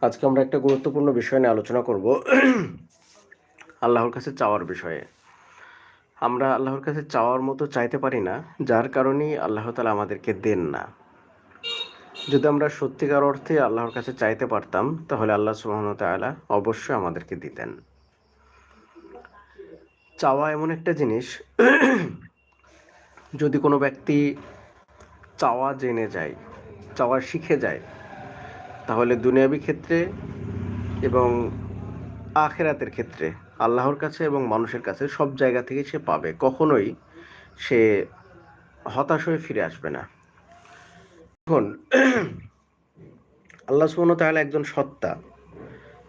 আজকে আমরা একটা গুরুত্বপূর্ণ বিষয় নিয়ে আলোচনা করব। আল্লাহর কাছে চাওয়ার বিষয়ে। আমরা আল্লাহর কাছে চাওয়ার মতো চাইতে পারি না, যার কারণেই আল্লাহ তালা আমাদেরকে দেন না। যদি আমরা সত্যিকার অর্থে আল্লাহর কাছে চাইতে পারতাম, তাহলে আল্লাহ ওয়া অবশ্যই আমাদেরকে দিতেন। চাওয়া এমন একটা জিনিস, যদি কোনো ব্যক্তি চাওয়া জেনে যায়, চাওয়া শিখে যায় তাহলে দুনিয়াবি ক্ষেত্রে এবং আখেরাতের ক্ষেত্রে আল্লাহর কাছে এবং মানুষের কাছে সব জায়গা থেকে সে পাবে, কখনোই সে হতাশ হয়ে ফিরে আসবে না। এখন আল্লাহ ওয়া তাআলা একজন সত্তা,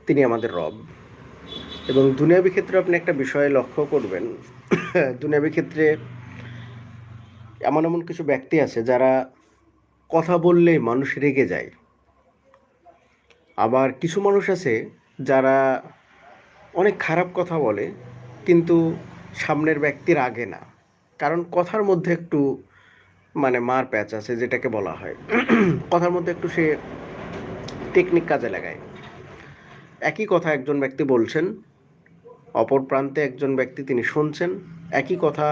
তিনি আমাদের রব। এবং দুনিয়াবি ক্ষেত্রে আপনি একটা বিষয়ে লক্ষ্য করবেন, দুনিয়াবি ক্ষেত্রে এমন এমন কিছু ব্যক্তি আছে যারা কথা বললেই মানুষ রেগে যায়। আবার কিছু মানুষ আছে যারা অনেক খারাপ কথা বলে, কিন্তু সামনের ব্যক্তির আগে না। কারণ কথার মধ্যে একটু মানে মার প্যাচ আছে, যেটাকে বলা হয়। কথার মধ্যে একটু সে টেকনিক কাজে লাগায়। একই কথা একজন ব্যক্তি বলছেন, অপর প্রান্তে একজন ব্যক্তি তিনি শুনছেন। একই কথা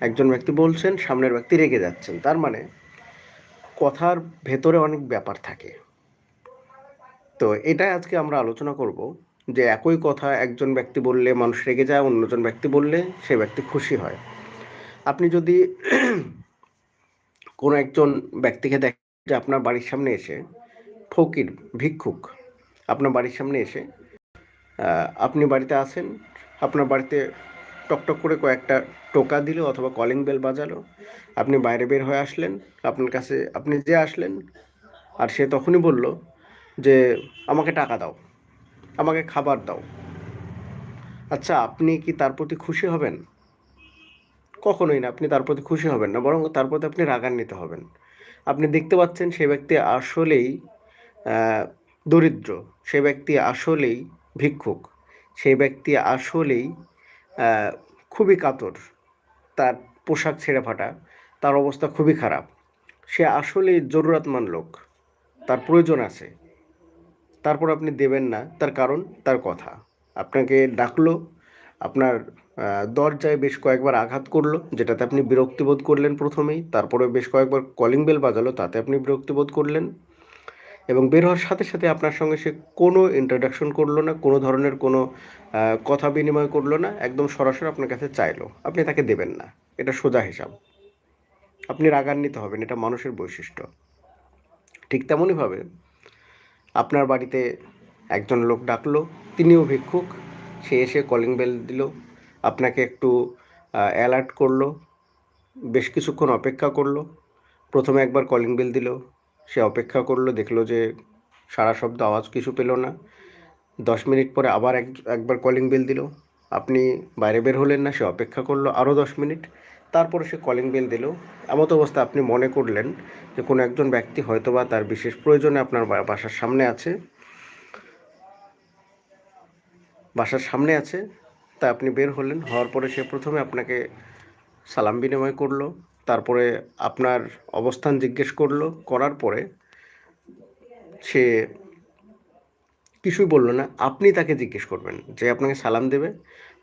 একজন ব্যক্তি বলছেন, সামনের ব্যক্তি রেগে যাচ্ছেন। তার মানে কথার ভেতরে অনেক ব্যাপার থাকে। তো এটা আজকে আমরা আলোচনা করব যে একই কথা একজন ব্যক্তি বললে মানুষ রেগে যায়, অন্যজন ব্যক্তি বললে সে ব্যক্তি খুশি হয়। আপনি যদি কোনো একজন ব্যক্তিকে দেখেন যে আপনার বাড়ির সামনে এসে ফকির, ভিক্ষুক, আপনার বাড়ির সামনে এসে আপনি বাড়িতে আছেন, আপনার বাড়িতে টকটক করে কয়েকটা টোকা দিল অথবা কলিং বেল বাজালো, আপনি বাইরে বের হয়ে আসলেন, আপনার কাছে আপনি যে আসলেন, আর সে তখনই বলল যে আমাকে টাকা দাও, আমাকে খাবার দাও। আচ্ছা আপনি কি তার প্রতি খুশি হবেন? কখনোই না, আপনি তার প্রতি খুশি হবেন না, বরং তার প্রতি আপনি রাগান্বিত হবেন। আপনি দেখতে পাচ্ছেন সে ব্যক্তি আসলেই দরিদ্র, সে ব্যক্তি আসলেই ভিক্ষুক সেই ব্যক্তি আসলেই খুবই কাতর, তার পোশাক ছেঁড়ে ফাটা, তার অবস্থা খুবই খারাপ। সে আসলেই জরুরাতমান লোক, তার প্রয়োজন আছে। তারপর আপনি দেবেন না, তার কারণ, তার কথা। আপনাকে ডাকলো, আপনার দরজায় বেশ কয়েকবার আঘাত করল, যেটাতে আপনি বিরক্তিবোধ করলেন প্রথমেই, তারপরে বেশ কয়েকবার কলিং বেল বাজালো, তাতে আপনি বিরক্তিবোধ করলেন। এবং বের হওয়ার সাথে সাথে আপনার সঙ্গে সে কোনো ইন্ট্রোডাকশন করল না, কোনো ধরনের কোনো কথা বিনিময় করল না, একদম সরাসরি আপনার কাছে চাইলো। আপনি তাকে দেবেন না। এটা সোজা হিসাব। আপনি রাগান্বিত হবেন, এটা মানুষের বৈশিষ্ট্য। ঠিক তেমনইভাবে আপনার বাড়িতে একজন লোক ডাকলো, তিনিও ভিক্ষুক। সে এসে কলিং বেল দিল। আপনাকে একটু অ্যালার্ট করল। বেশ কিছুক্ষণ অপেক্ষা করল। প্রথমে একবার কলিং বেল দিল। সে অপেক্ষা করল, দেখল যে সারা শব্দ আওয়াজ কিছু পেল না। দশ মিনিট পরে আবার এক, একবার কলিং বেল দিল। আপনি বাইরে বের হলেন না, সে অপেক্ষা করল আরও দশ মিনিট। তারপরে সে কলিং বেল দিল। এমত অবস্থা আপনি মনে করলেন যে কোনো একজন ব্যক্তি হয়তোবা তার বিশেষ প্রয়োজনে আপনার বা- বাসার সামনে আছে। বাসার সামনে আছে, তা আপনি বের হলেন, হওয়ার পরে সে প্রথমে আপনাকে সালাম বিনিময় করল, তারপরে আপনার অবস্থান জিজ্ঞেস করল, করার পরে সে কিছুই বলল না। আপনি তাকে জিজ্ঞেস করবেন যে, আপনাকে সালাম দেবে?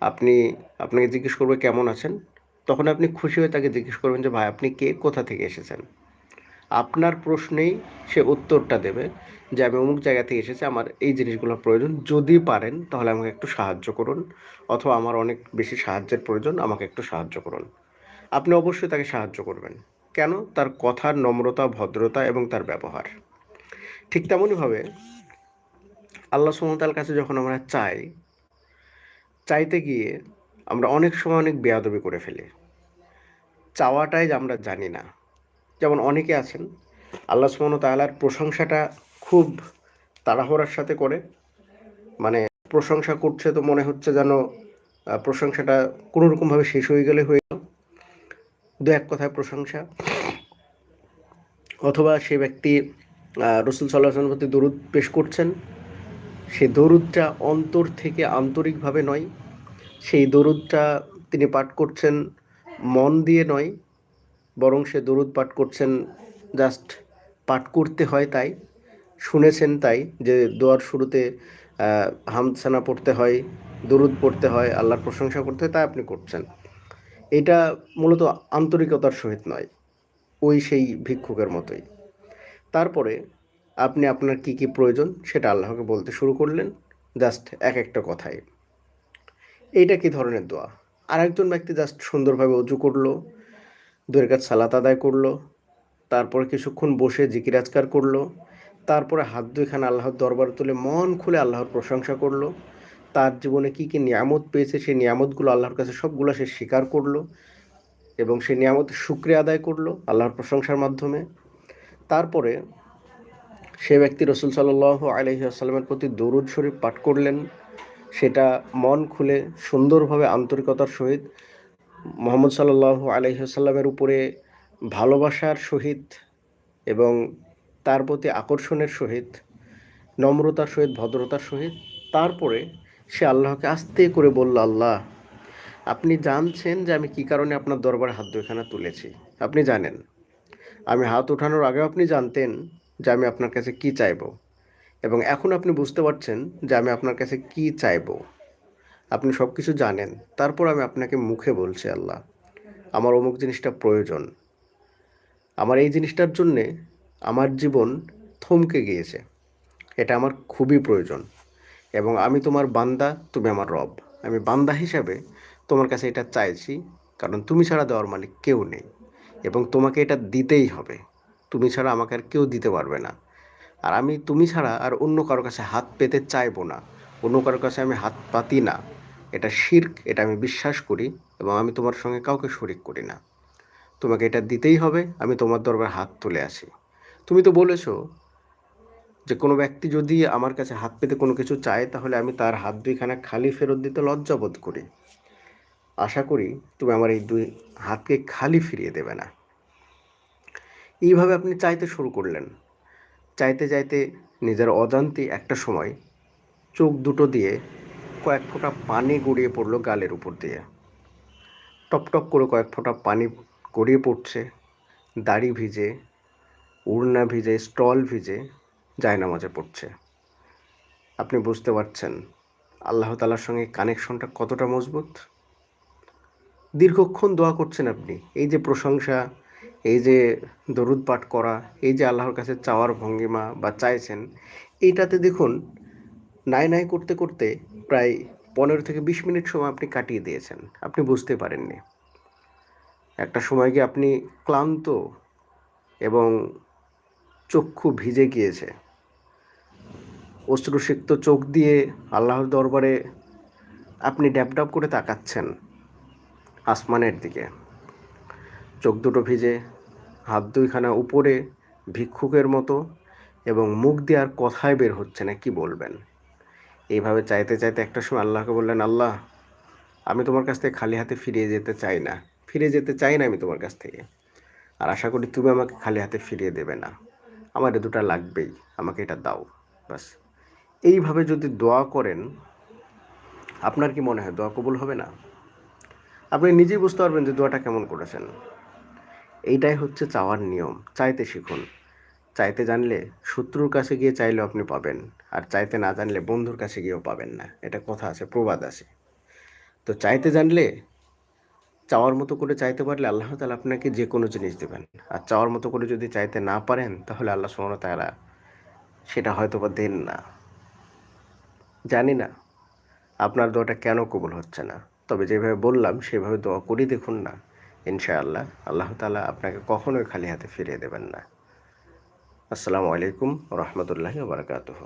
আপনি আপনাকে জিজ্ঞেস করবে কেমন আছেন? তখন আপনি খুশি হয়ে তাকে জিজ্ঞেস করবেন যে, ভাই, আপনি কে? কোথা থেকে এসেছেন? আপনার প্রশ্নেই সে উত্তরটা দেবে যে, আমি অমুক জায়গা থেকে এসেছি, আমার এই জিনিসগুলো প্রয়োজন। যদি পারেন, তাহলে আমাকে একটু সাহায্য করুন। অথবা আমার অনেক বেশি সাহায্যের প্রয়োজন, আমাকে একটু সাহায্য করুন। আপনি অবশ্যই তাকে সাহায্য করবেন। কেন? তার কথার নম্রতা, ভদ্রতা এবং তার ব্যবহার। ঠিক তেমনইভাবে আল্লাহ সুমতাল কাছে যখন আমরা চাই, চাইতে গিয়ে আমরা অনেক সময় অনেক বেয়াদবি করে ফেলি। চাওয়াটাই আমরা জানি না। যেমন অনেকে আছেন, আল্লাহ সুমন তাআলার প্রশংসাটা খুব তাড়াহুড়ার সাথে করে। মানে প্রশংসা করছে তো মনে হচ্ছে যেন প্রশংসাটা কোনো রকমভাবে শেষ হয়ে গেলে হয়ে গেল। দু এক কথায় প্রশংসা। অথবা সে ব্যক্তি রসুল সাল্লাহ প্রতি দরুদ পেশ করছেন। সে দরুদটা অন্তর থেকে আন্তরিকভাবে নয় সেই দরুদটা তিনি পাঠ করছেন মন দিয়ে নয়, বরং সে দরুদ পাঠ করছেন জাস্ট পাঠ করতে হয় তাই, শুনেছেন তাই যে দোয়ার শুরুতে হামসানা পড়তে হয়, দরুদ পড়তে হয়, আল্লাহর প্রশংসা করতে হয়, তাই আপনি করছেন। এটা মূলত আন্তরিকতার সহিত নয়, ওই সেই ভিক্ষুকের মতোই। তারপরে আপনি আপনার কি কি প্রয়োজন সেটা আল্লাহকে বলতে শুরু করলেন, জাস্ট এক একটা কথায় এইটা কি ধরনের দোয়া? আর একজন ব্যক্তি জাস্ট সুন্দরভাবে উজু করল, দুয়ের কাজ সালাত আদায় করল, তারপরে কিছুক্ষণ বসে জিকিরাজকার করল, তারপরে হাত দুইখানে আল্লাহর দরবার তুলে মন খুলে আল্লাহর প্রশংসা করল, তার জীবনে কি কি নিয়ামত পেয়েছে সেই নিয়ামতগুলো আল্লাহর কাছে সবগুলো সে স্বীকার করল এবং সেই নিয়ামতের শুক্রিয়া আদায় করল আল্লাহর প্রশংসার মাধ্যমে। তারপরে সে ব্যক্তি রসুল সাল্লাহ আলহিহাস্লামের প্রতি দরুদ শরীফ পাঠ করলেন সেটা মন খুলে সুন্দরভাবে আন্তরিকতার সহিত মোহাম্মদ সাল্লাহ আলহিহাস্লামের উপরে ভালোবাসার সহিত এবং তার প্রতি আকর্ষণের সহিত, নম্রতার সহিত, ভদ্রতার সহিত, তারপরে সে আল্লাহকে আস্তে করে বলল, আল্লাহ, আপনি জানছেন যে আমি কি কারণে আপনার দরবারে হাত দুইখানা তুলেছি। আপনি জানেন। আমি হাত ওঠানোর আগেও আপনি জানতেন যে আমি আপনার কাছে কি চাইব। এবং এখন আপনি বুঝতে পারছেন যে আমি আপনার কাছে কি চাইব। আপনি সব কিছু জানেন, তারপর আমি আপনাকে মুখে বলছি, আল্লাহ, আমার অমুক জিনিসটা প্রয়োজন। আমার এই জিনিসটার জন্যে আমার জীবন থমকে গিয়েছে। এটা আমার খুবই প্রয়োজন এবং আমি তোমার বান্দা, তুমি আমার রব। আমি বান্দা হিসাবে তোমার কাছে এটা চাইছি, কারণ তুমি ছাড়া দেওয়ার মালিক কেউ নেই এবং তোমাকে এটা দিতেই হবে। তুমি ছাড়া আমাকে আর কেউ দিতে পারবে না। আর আমি, তুমি ছাড়া আর অন্য কারও কাছে হাত পেতে চাইব না। অন্য কারোর কাছে আমি হাত পাতি না। এটা শির্ক, এটা আমি বিশ্বাস করি এবং আমি তোমার সঙ্গে কাউকে শরিক করি না। তোমাকে এটা দিতেই হবে, আমি তোমার দরবার হাত তুলে আসি তুমি তো বলেছ যে কোনো ব্যক্তি যদি আমার কাছে হাত পেতে কোনো কিছু চায়, তাহলে আমি তার হাত দুইখানা খালি ফেরত দিতে লজ্জাবোধ করি। আশা করি তুমি আমার এই দুই হাতকে খালি ফিরিয়ে দেবে না। এইভাবে আপনি চাইতে শুরু করলেন। চাইতে চাইতে নিজের অজান্তে একটা সময় চোখ দুটো দিয়ে কয়েক ফোঁটা পানি গড়িয়ে পড়ল গালের উপর দিয়ে। টপ টপ করে কয়েক ফোঁটা পানি গড়িয়ে পড়ছে, দাড়ি ভিজে, উড়না ভিজে, স্টল ভিজে জায়নামাজে পড়ছে। আপনি বুঝতে পারছেন আল্লাহ তালার সঙ্গে কানেকশনটা কতটা মজবুত? দীর্ঘক্ষণ দোয়া করছেন আপনি, এই যে প্রশংসা এই যে দরুদ পাঠ করা, এই যে আল্লাহর কাছে চাওয়ার ভঙ্গিমা বা চাইছেন, এইটাতে দেখুন, নাই নাই করতে করতে প্রায় পনেরো থেকে বিশ মিনিট সময় আপনি কাটিয়ে দিয়েছেন। আপনি বুঝতে পারেননি। একটা সময় গিয়ে আপনি ক্লান্ত এবং চক্ষু ভিজে গিয়েছে। অশ্রুসিক্ত চোখ দিয়ে আল্লাহর দরবারে আপনি ড্যাপ ড্যাপ করে তাকাচ্ছেন আসমানের দিকে। চোখ দুটো ভিজে, হাত দুইখানা উপরে, ভিক্ষুকের মতো এবং মুখ দিয়ে আর কথায় বের হচ্ছে না, কি বলবেন? এইভাবে চাইতে চাইতে একটা সময় আল্লাহকে বললেন, আল্লাহ, আমি তোমার কাছ থেকে খালি হাতে ফিরিয়ে যেতে চাই না। ফিরে যেতে চাই না আমি তোমার কাছ থেকে। আর আশা করি তুমি আমাকে খালি হাতে ফিরিয়ে দেবে না। আমার এ দুটা লাগবেই, আমাকে এটা দাও। বাস এইভাবে যদি দোয়া করেন, আপনার কি মনে হয় দোয়া কবুল হবে না? আপনি নিজেই বুঝতে পারবেন যে দোয়াটা কেমন করেছেন। এইটাই হচ্ছে চাওয়ার নিয়ম। চাইতে শিখুন। চাইতে জানলে শত্রুর কাছে গিয়ে চাইলেও আপনি পাবেন, আর চাইতে না জানলে বন্ধুর কাছে গিয়েও পাবেন না। এটা কথা আছে, প্রবাদ আছে। তো চাইতে জানলে, চাওয়ার মতো করে চাইতে পারলে আল্লাহ তালা আপনাকে যে কোনো জিনিস দেবেন। আর চাওয়ার মতো করে যদি চাইতে না পারেন, তাহলে আল্লাহ সুমন তারা সেটা হয়তো বা দেন না। জানি না, আপনার দোয়াটা কেন কবুল হচ্ছে না। তবে যেভাবে বললাম, সেভাবে দোয়া করি দেখুন না। ইনশাআল্লাহ। আল্লাহ তালা আপনাকে কখনোই খালি হাতে ফিরিয়ে দেবেন না। আসসালামু আলাইকুম রহমতুল্লাহি বারকাতুহ।